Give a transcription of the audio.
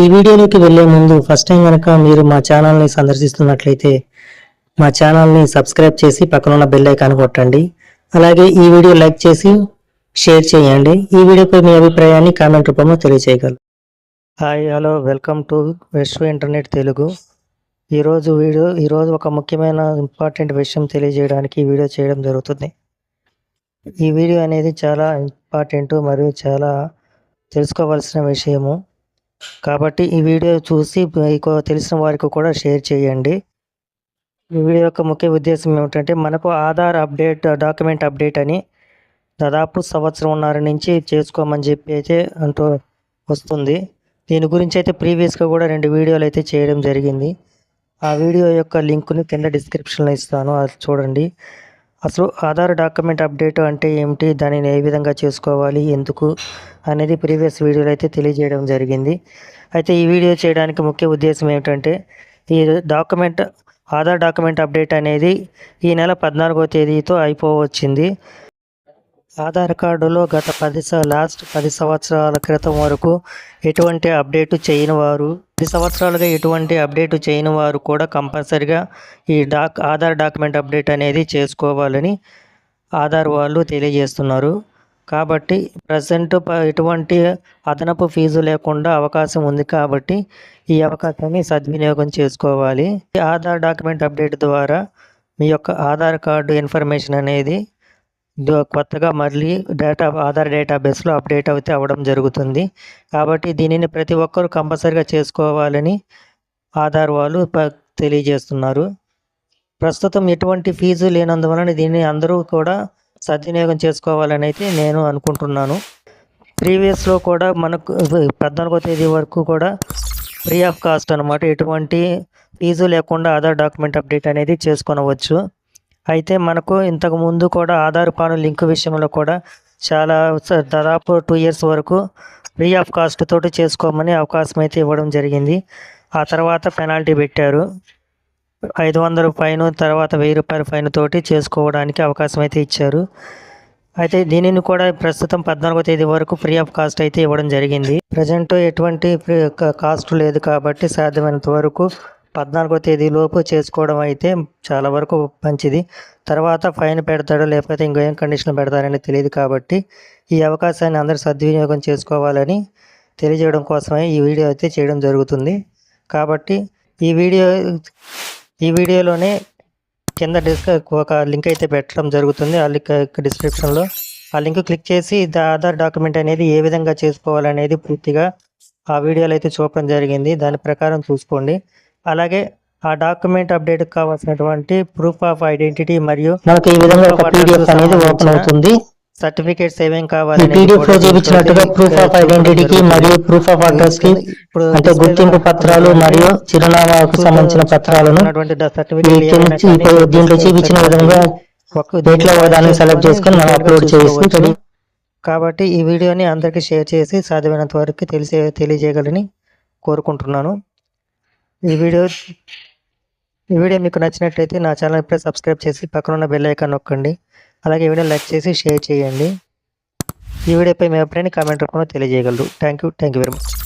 ఈ వీడియోలోకి వెళ్ళే ముందు ఫస్ట్ టైం కనుక మీరు మా ఛానల్ని సందర్శిస్తున్నట్లయితే మా ఛానల్ని సబ్స్క్రైబ్ చేసి పక్కనున్న బెల్ ఐకాన్ కొట్టండి. అలాగే ఈ వీడియో లైక్ చేసి షేర్ చేయండి. ఈ వీడియోపై మీ అభిప్రాయాన్ని కామెంట్ రూపంలో తెలియజేయగలరు hi hello welcome to Viswa internet Telugu ఈరోజు వీడియో ఈరోజు ఒక ముఖ్యమైన ఇంపార్టెంట్ విషయం తెలియజేయడానికి ఈ వీడియో చేయడం జరుగుతుంది. ఈ వీడియో అనేది చాలా ఇంపార్టెంట్ మరియు చాలా తెలుసుకోవాల్సిన విషయము. కాబట్టి ఈ వీడియో చూసి మీకు తెలిసిన వారికి కూడా షేర్ చేయండి. ఈ వీడియో యొక్క ముఖ్య ఉద్దేశం ఏమిటంటే మనకు ఆధార్ అప్డేట్ డాక్యుమెంట్ అప్డేట్ అని దాదాపు సంవత్సరంన్నర నుంచి చేసుకోమని చెప్పి అయితే అంటూ వస్తుంది. దీని గురించి అయితే ప్రీవియస్గా కూడా రెండు వీడియోలు అయితే చేయడం జరిగింది. ఆ వీడియో యొక్క లింక్ని కింద డిస్క్రిప్షన్లో ఇస్తాను. అది చూడండి. అసలు ఆధార్ డాక్యుమెంట్ అప్డేట్ అంటే ఏమిటి? దానిని ఏ విధంగా చేసుకోవాలి? ఎందుకు? అనేది ప్రీవియస్ వీడియోలో అయితే తెలియజేయడం జరిగింది. అయితే ఈ వీడియో చేయడానికి ముఖ్య ఉద్దేశం ఏమిటంటే ఈ డాక్యుమెంట్ ఆధార్ డాక్యుమెంట్ అప్డేట్ అనేది ఈ నెల పద్నాలుగో తేదీతో అయిపోవచ్చింది. ఆధార్ కార్డులో గత పది స- లాస్ట్ పది సంవత్సరాల క్రితం వరకు ఎటువంటి అప్డేటు చేయని వారు పది సంవత్సరాలుగా ఎటువంటి అప్డేట్ చేయని వారు కూడా కంపల్సరిగా ఈ డాక్ ఆధార్ డాక్యుమెంట్ అప్డేట్ అనేది చేసుకోవాలని ఆధార్ వాళ్ళు తెలియజేస్తున్నారు. కాబట్టి ప్రజెంట్ ఎటువంటి అదనపు ఫీజు లేకుండా అవకాశం ఉంది కాబట్టి ఈ అవకాశాన్ని సద్వినియోగం చేసుకోవాలి. ఈ ఆధార్ డాక్యుమెంట్ అప్డేట్ ద్వారా మీ యొక్క ఆధార్ కార్డు ఇన్ఫర్మేషన్ అనేది కొత్తగా మళ్ళీ డేటా ఆధార్ డేటాబేస్లో అప్డేట్ అయితే అవ్వడం జరుగుతుంది. కాబట్టి దీనిని ప్రతి ఒక్కరూ కంపల్సరిగా చేసుకోవాలని ఆధార్ వాళ్ళు తెలియజేస్తున్నారు. ప్రస్తుతం ఎటువంటి ఫీజు లేనందువలన దీన్ని అందరూ కూడా సద్వినియోగం చేసుకోవాలని అయితే నేను అనుకుంటున్నాను. ప్రీవియస్లో కూడా మనకు పద్నాలుగో తేదీ వరకు కూడా ఫ్రీ ఆఫ్ కాస్ట్ అనమాట ఎటువంటి ఫీజు లేకుండా ఆధార్ డాక్యుమెంట్ అప్డేట్ అనేది చేసుకొనవచ్చు. అయితే మనకు ఇంతకు ముందు కూడా ఆధార్ పాను లింక్ విషయంలో కూడా చాలా దాదాపు టూ ఇయర్స్ వరకు ఫ్రీ ఆఫ్ కాస్ట్ తోటి చేసుకోమని అవకాశం అయితే ఇవ్వడం జరిగింది. ఆ తర్వాత పెనాల్టీ పెట్టారు. ఐదు వందల ఫైన్ తర్వాత వెయ్యి రూపాయల ఫైన్ తోటి చేసుకోవడానికి అవకాశం అయితే ఇచ్చారు. అయితే దీనిని కూడా ప్రస్తుతం పద్నాలుగో తేదీ వరకు ఫ్రీ ఆఫ్ కాస్ట్ అయితే ఇవ్వడం జరిగింది. ప్రజెంట్ ఎటువంటి కాస్ట్ లేదు కాబట్టి సాధ్యమైనంత వరకు పద్నాలుగో తేదీలోపు చేసుకోవడం అయితే చాలా వరకు మంచిది. తర్వాత ఫైన్ పెడతాడో లేకపోతే ఇంకేం కండిషన్ పెడతారని తెలియదు కాబట్టి ఈ అవకాశాన్ని అందరూ సద్వినియోగం చేసుకోవాలని తెలియజేయడం కోసమే ఈ వీడియో అయితే చేయడం జరుగుతుంది. కాబట్టి ఈ వీడియో ఈ వీడియోలోనే కింద డిస్క ఒక లింక్ అయితే పెట్టడం జరుగుతుంది. ఆ లింక్ డిస్క్రిప్షన్లో ఆ లింక్ క్లిక్ చేసి ఆధార్ డాక్యుమెంట్ అనేది ఏ విధంగా చేసుకోవాలనేది పూర్తిగా ఆ వీడియోలో అయితే చూపడం జరిగింది. దాని ప్రకారం చూసుకోండి. అలాగే ఆ డాక్యుమెంట్ అప్డేట్ కావాల్సినటువంటి ప్రూఫ్ ఆఫ్ ఐడెంటిటీ మరియు మనకి ఈ విధంగా ఒక పీడిఎఫ్ అనేది ఓపెన్ అవుతుంది. సర్టిఫికేట్స్ ఏమేం కావాలి పీడిఎఫ్లో చూపించినట్టుగా ప్రూఫ్ ఆఫ్ ఐడెంటిటీకి మరియు ప్రూఫ్ ఆఫ్ అడ్రస్కి అంటే గుర్తింపు పత్రాలు మరియు చిరునామాకు సంబంధించిన పత్రాలను దీంట్లో చూపించిన విధంగా ఒకదాన్ని సెలెక్ట్ చేసుకొని మనం అప్లోడ్ చేసి కాబట్టి ఈ వీడియోని అందరికీ షేర్ చేసి సాధ్యమైనంత వరకు తెలిసే తెలియజేయగలని కోరుకుంటున్నాను. ఈ వీడియో ఈ వీడియో మీకు నచ్చినట్లయితే నా ఛానల్ ఇప్పుడే సబ్స్క్రైబ్ చేసి పక్కన ఉన్న బెల్ ఐకాన్ నొక్కండి. అలాగే వీడియో లైక్ చేసి షేర్ చేయండి. ఈ వీడియోపై మీ అభిప్రాయాన్ని కామెంట్ రూపంలో తెలియజేయగలరు. Thank you thank you very much.